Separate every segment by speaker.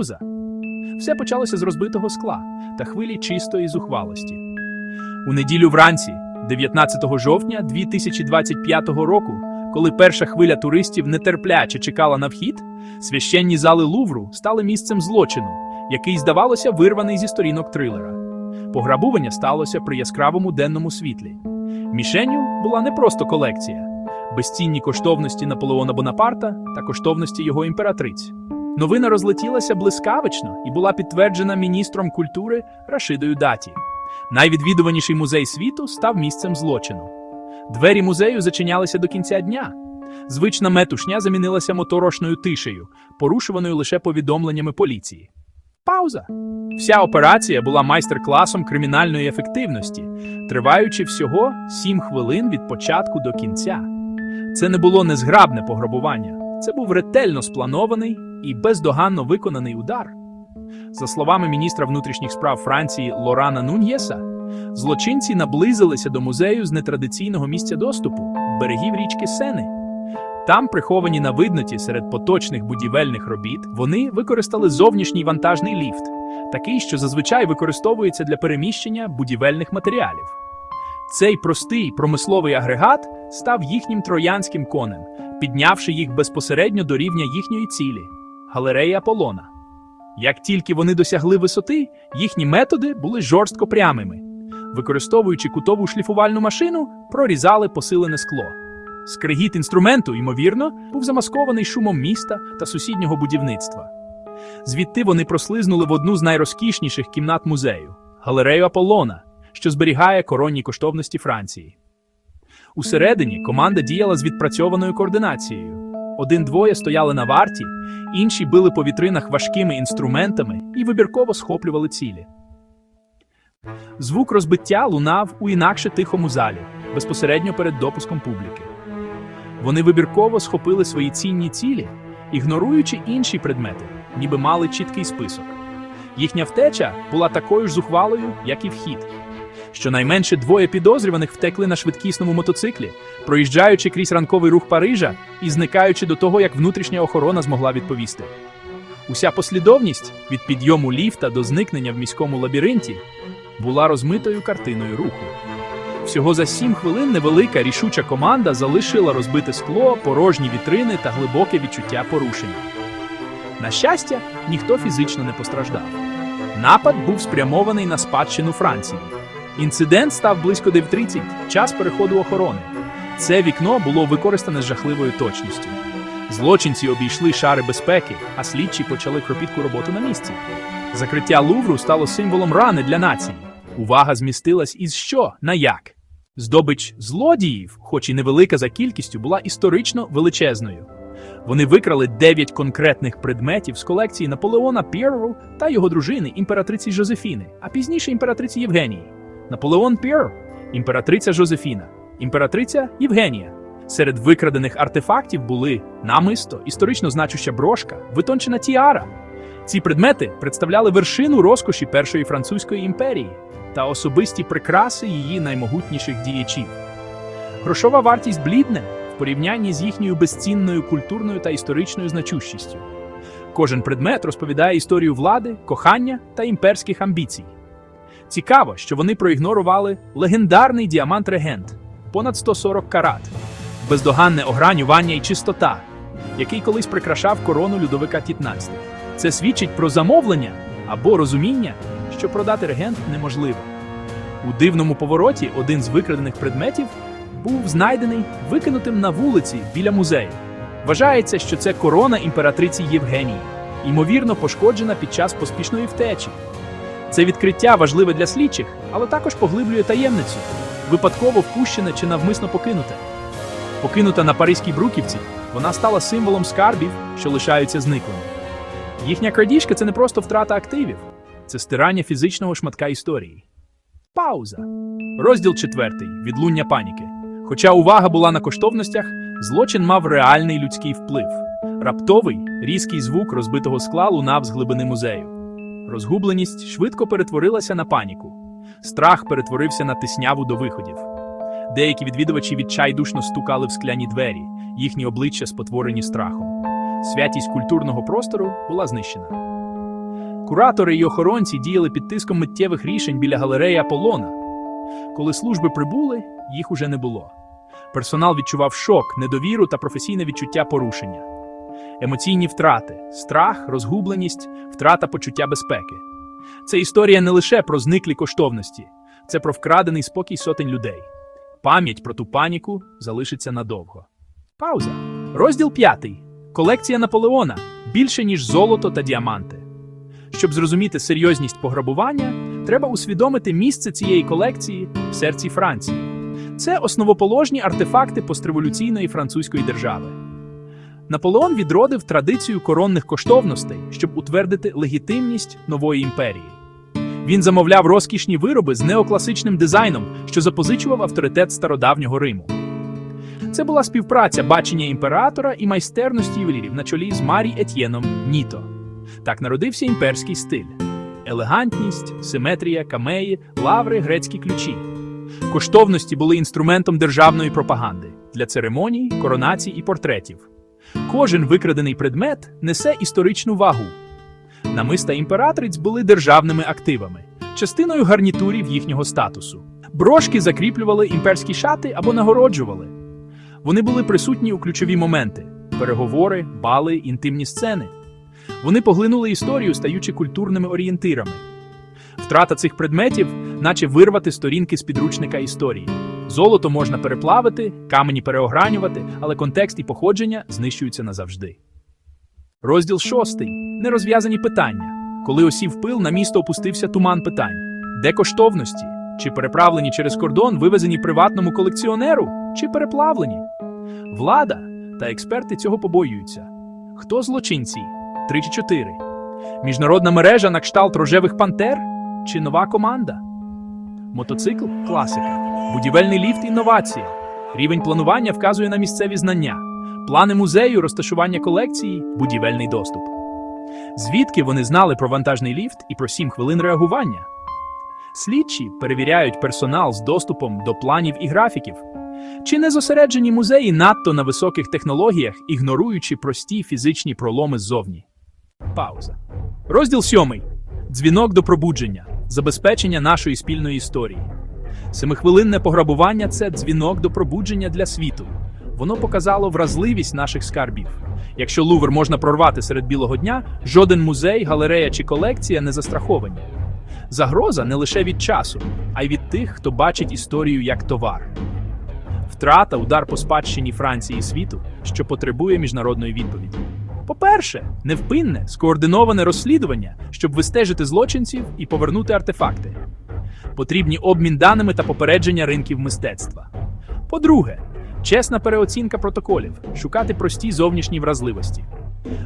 Speaker 1: Пауза. Все почалося з розбитого скла та хвилі чистої зухвалості. У неділю вранці, 19 жовтня 2025 року, коли перша хвиля туристів нетерпляче чекала на вхід, священні зали Лувру стали місцем злочину, який, здавалося, вирваний зі сторінок трилера. Пограбування сталося при яскравому денному світлі. Мішенню була не просто колекція, безцінні коштовності Наполеона Бонапарта та коштовності його імператриць. Новина розлетілася блискавично і була підтверджена міністром культури Рашидою Даті. Найвідвідуваніший музей світу став місцем злочину. Двері музею зачинялися до кінця дня. Звична метушня замінилася моторошною тишею, порушуваною лише повідомленнями поліції. Пауза. Вся операція була майстер-класом кримінальної ефективності, триваючи всього 7 хвилин від початку до кінця. Це не було незграбне пограбування, це був ретельно спланований і бездоганно виконаний удар. За словами міністра внутрішніх справ Франції Лорана Нуньєса, злочинці наблизилися до музею з нетрадиційного місця доступу берегів річки Сени. Там, приховані на видноті серед поточних будівельних робіт, вони використали зовнішній вантажний ліфт, такий, що зазвичай використовується для переміщення будівельних матеріалів. Цей простий промисловий агрегат став їхнім троянським конем, піднявши їх безпосередньо до рівня їхньої цілі галереї Аполлона. Як тільки вони досягли висоти, їхні методи були жорстко прямими. Використовуючи кутову шліфувальну машину, прорізали посилене скло. Скригіт інструменту, ймовірно, був замаскований шумом міста та сусіднього будівництва. Звідти вони прослизнули в одну з найрозкішніших кімнат музею галерею Аполлона, що зберігає коронні коштовності Франції. Усередині команда діяла з відпрацьованою координацією. Один-двоє стояли на варті, інші били по вітринах важкими інструментами і вибірково схоплювали цілі. Звук розбиття лунав у інакше тихому залі, безпосередньо перед допуском публіки. Вони вибірково схопили свої цінні цілі, ігноруючи інші предмети, ніби мали чіткий список. Їхня втеча була такою ж зухвалою, як і вхід. Щонайменше двоє підозрюваних втекли на швидкісному мотоциклі, проїжджаючи крізь ранковий рух Парижа і зникаючи до того, як внутрішня охорона змогла відповісти. Уся послідовність від підйому ліфта до зникнення в міському лабіринті була розмитою картиною руху. Всього за сім хвилин невелика рішуча команда залишила розбите скло, порожні вітрини та глибоке відчуття порушення. На щастя, ніхто фізично не постраждав. Напад був спрямований на спадщину Франції. Інцидент став близько 9.30, час переходу охорони. Це вікно було використане з жахливою точністю. Злочинці обійшли шари безпеки, а слідчі почали кропітку роботу на місці. Закриття Лувру стало символом рани для нації. Увага змістилась із що на як. Здобич злодіїв, хоч і невелика за кількістю, була історично величезною. Вони викрали дев'ять конкретних предметів з колекції Наполеона Пірру та його дружини імператриці Жозефіни, а пізніше імператриці Євгенії. Наполеон Пір, імператриця Жозефіна, імператриця Євгенія. Серед викрадених артефактів були намисто, історично значуща брошка, витончена тіара. Ці предмети представляли вершину розкоші Першої французької імперії та особисті прикраси її наймогутніших діячів. Грошова вартість блідне в порівнянні з їхньою безцінною культурною та історичною значущістю. Кожен предмет розповідає історію влади, кохання та імперських амбіцій. Цікаво, що вони проігнорували легендарний діамант регент понад 140 карат, бездоганне огранювання і чистота, який колись прикрашав корону Людовика 15. Це свідчить про замовлення або розуміння, що продати регент неможливо. У дивному повороті один з викрадених предметів був знайдений викинутим на вулиці біля музею. Вважається, що це корона імператриці Євгенії, ймовірно пошкоджена під час поспішної втечі. Це відкриття важливе для слідчих, але також поглиблює таємницю, випадково впущене чи навмисно покинуте. Покинута на Паризькій Бруківці, вона стала символом скарбів, що лишаються зниклими. Їхня крадіжка це не просто втрата активів, це стирання фізичного шматка історії. Пауза. Розділ четвертий. Відлуння паніки. Хоча увага була на коштовностях, злочин мав реальний людський вплив. Раптовий, різкий звук розбитого скла лунав з глибини музею. Розгубленість швидко перетворилася на паніку. Страх перетворився на тисняву до виходів. Деякі відвідувачі відчайдушно стукали в скляні двері, їхні обличчя спотворені страхом. Святість культурного простору була знищена. Куратори і охоронці діяли під тиском миттєвих рішень біля галереї Аполлона. Коли служби прибули, їх уже не було. Персонал відчував шок, недовіру та професійне відчуття порушення. Емоційні втрати, страх, розгубленість, втрата почуття безпеки. Це історія не лише про зниклі коштовності, це про вкрадений спокій сотень людей. Пам'ять про ту паніку залишиться надовго. Пауза. Розділ п'ятий. Колекція Наполеона більше, ніж золото та діаманти. Щоб зрозуміти серйозність пограбування, треба усвідомити місце цієї колекції в серці Франції. Це основоположні артефакти постреволюційної французької держави. Наполеон відродив традицію коронних коштовностей, щоб утвердити легітимність нової імперії. Він замовляв розкішні вироби з неокласичним дизайном, що запозичував авторитет стародавнього Риму. Це була співпраця бачення імператора і майстерності ювелірів на чолі з Марі Етьєном Ніто. Так народився імперський стиль: елегантність, симетрія, камеї, лаври, грецькі ключі. Коштовності були інструментом державної пропаганди для церемоній, коронацій і портретів. Кожен викрадений предмет несе історичну вагу. Намиста імператриць були державними активами, частиною гарнітурів їхнього статусу. Брошки закріплювали імперські шати або нагороджували. Вони були присутні у ключові моменти: переговори, бали, інтимні сцени. Вони поглинули історію, стаючи культурними орієнтирами. Втрата цих предметів, наче вирвати сторінки з підручника історії. Золото можна переплавити, камені переогранювати, але контекст і походження знищуються назавжди. Розділ шостий. Нерозв'язані питання. Коли осів пил, на місто опустився туман питань: де коштовності? Чи переправлені через кордон, вивезені приватному колекціонеру, чи переплавлені? Влада та експерти цього побоюються. Хто злочинці? Три чи чотири? Міжнародна мережа на кшталт рожевих пантер? Чи нова команда? Мотоцикл класика. Будівельний ліфт інновація. Рівень планування вказує на місцеві знання. Плани музею, розташування колекції, будівельний доступ. Звідки вони знали про вантажний ліфт і про 7 хвилин реагування? Слідчі перевіряють персонал з доступом до планів і графіків. Чи не зосереджені музеї надто на високих технологіях, ігноруючи прості фізичні проломи ззовні? Пауза. Розділ сьомий. Дзвінок до пробудження. Забезпечення нашої спільної історії. Семихвилинне пограбування це дзвінок до пробудження для світу. Воно показало вразливість наших скарбів. Якщо Лувр можна прорвати серед білого дня, жоден музей, галерея чи колекція не застраховані. Загроза не лише від часу, а й від тих, хто бачить історію як товар. Втрата удар по спадщині Франції і світу, що потребує міжнародної відповіді. По-перше, невпинне, скоординоване розслідування, щоб вистежити злочинців і повернути артефакти. Потрібні обмін даними та попередження ринків мистецтва. По-друге, чесна переоцінка протоколів, шукати прості зовнішні вразливості.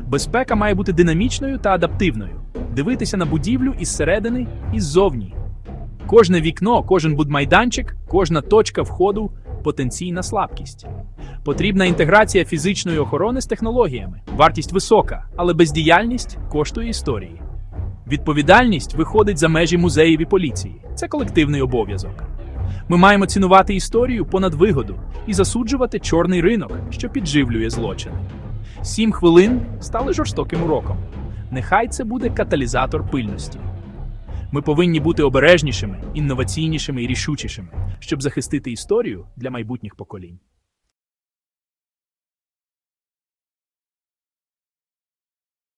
Speaker 1: Безпека має бути динамічною та адаптивною, дивитися на будівлю із середини і ззовні. Кожне вікно, кожен будмайданчик, кожна точка входу потенційна слабкість. Потрібна інтеграція фізичної охорони з технологіями. Вартість висока, але бездіяльність коштує історії. Відповідальність виходить за межі музеїв і поліції. Це колективний обов'язок. Ми маємо цінувати історію понад вигоду і засуджувати чорний ринок, що підживлює злочини. Сім хвилин стали жорстоким уроком. Нехай це буде каталізатор пильності. Ми повинні бути обережнішими, інноваційнішими і рішучішими, щоб захистити історію для майбутніх поколінь.